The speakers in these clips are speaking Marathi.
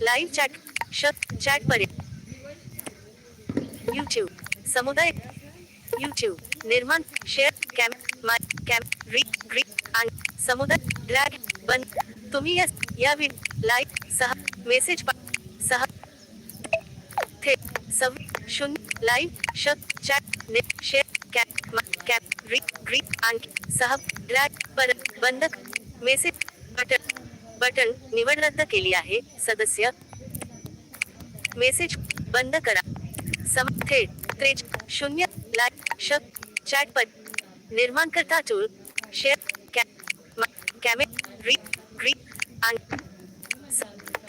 लाईव्ह चॅट, शत, चॅट पर्याय यूट्यूब समुदाय यूट्यूब निर्माण शेअर कॅम माय कॅम री ग्री समुदाय ड्रॅग बंद तुम्ही या या विड लाईव्ह सह मेसेज पा सह थेट सव शून्य लाईव्ह शत, चॅट, ने शेअर कॅप कॅप री ग्री आणि सह ड्रॅग पर बंद मेसेज बटन बटन निवड रद्द केली आहे. सदस्य मेसेज बंद करा. सम थेट त्रेच शून्य लाईक शत चॅट पद निर्माण करता टूल शेअर कॅ कॅमे री ग्री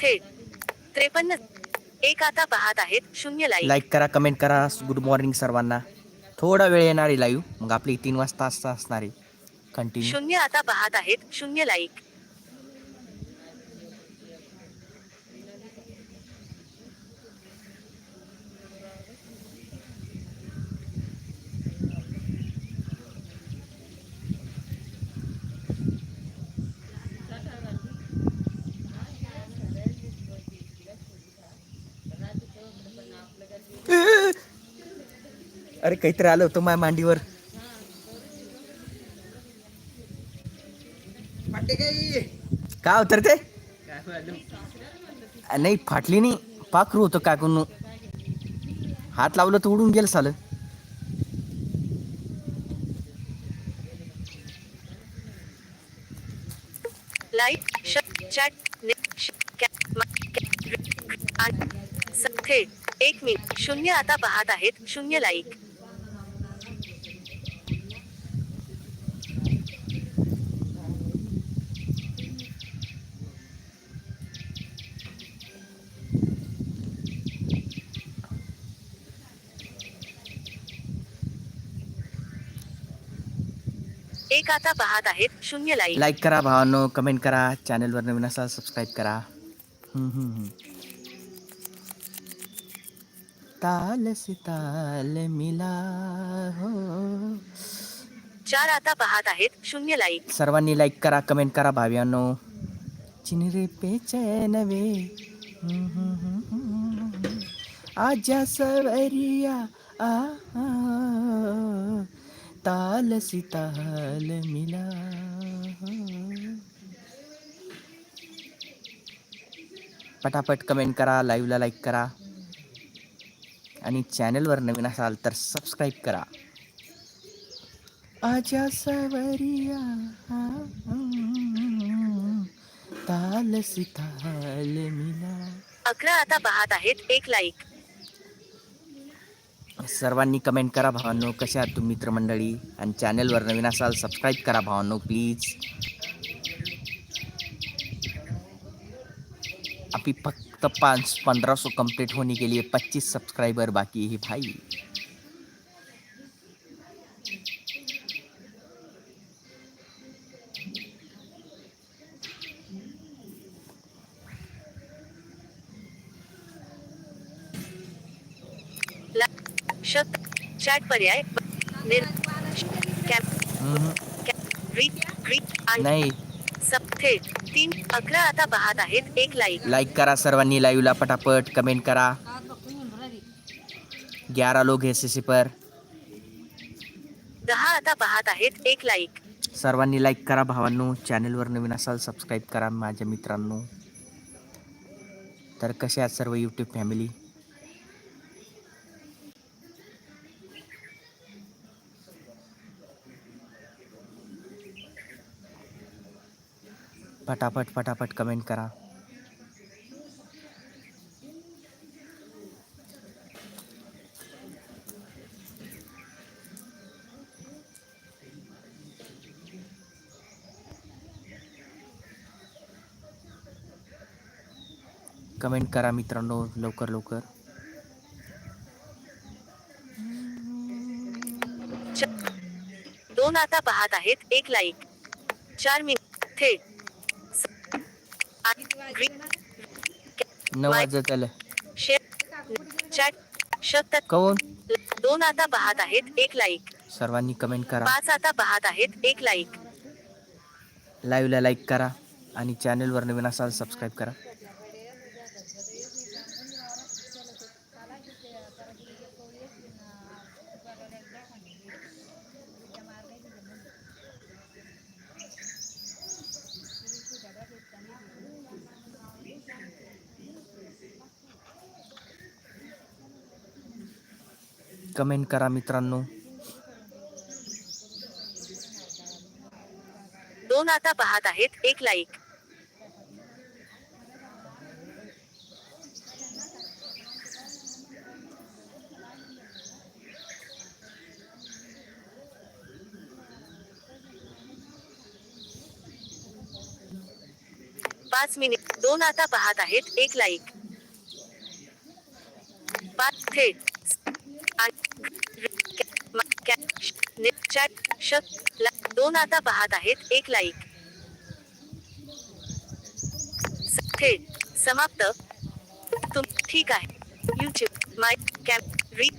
थेट त्रेपन्न एक आता पाहत आहेत शून्य लाईक. लाईक करा कमेंट करा. गुड मॉर्निंग सर्वांना. थोडा वेळ येणार लाईव्ह मग आपली तीन वाजता असणार. आहे कंटिन्यू शून्य आता पाहत आहेत शून्य लाईक. अरे काहीतरी आलं होतं माझ्या मांडीवर. काय होतं रे ते? नाही फाटली नाही. पाखरू होतं काकून हात लावलं तर उडून गेलं सालं. कॅ- कॅ- एक मिनिट शून्य आता पाहत आहेत. शून्य लाईक एक आता पाहत आहेत शून्य लाईक. लाईक करा भावांनो कमेंट करा चॅनलवर नवीन असाल सबस्क्राईब करा. ताल से ताल मिला हो. चार आता पाहत आहेत शून्य लाईक. सर्वांनी लाईक करा कमेंट करा भाव्यांनो चिनरे पे चैनवे. आजा सवरिया आ आ, ताल सी ताल मिला। पटापट कमेंट करा लाईव्हला लाईक करा. आणि चॅनलवर नवीन असाल तर सबस्क्राईब करा. आजा सवरिया ताल सी ताल मिला। अकरा आता पाहत आहेत एक लाईक सर्वांनी कमेंट करा भावांनो. कशा आहात तुम्ही मित्रमंडळी? आणि चॅनलवर नवीन असाल सबस्क्राईब करा भावांनो प्लीज अभी फक्त पाच पंद्रह सौ कंप्लीट होने के लिए पच्चीस सब्सक्राइबर बाकी है भाई. शत चॅट पर्याय नाही. सब थेट तीन अकरा आता पाहत आहेत. एक लाईक लाईक करा सर्वांनी लाईव्हला पटापट कमेंट करा. ग्यारह लोग हैं इसी पर. दहा आता पाहत आहेत. एक लाईक सर्वांनी लाईक करा भावांनो. चॅनलवर नवीन असाल सबस्क्राईब करा माझ्या मित्रांनो. तर कसे आहात सर्व यूट्यूब फॅमिली पटापट पटापट कमेंट करा. कमेंट करा मित्रांनो लवकर लवकर. च- दोन आता पाहत आहेत एक लाईक चार मिनिट थेट. नऊ वाजत आलं. कौन? दोन आता पाहत आहेत एक लाईक सर्वांनी कमेंट करा. पाच आता पाहत आहेत एक लाईक लाईव्हला लाईक करा आणि चॅनलवर नवीन असाल सबस्क्राईब करा. कमेंट करा मित्रांनो. दोन आता पाहत आहेत एक लाईक पाच मिनिट दोन आता पाहत आहेत एक लाईक पाच थेट आणि म- कॅ- श- ने- चॅट शक ला- दोन आता पाहत आहेत एक लाईक थेट समाप्त. तुम ठीक आहे. यूट्यूब माय कॅम री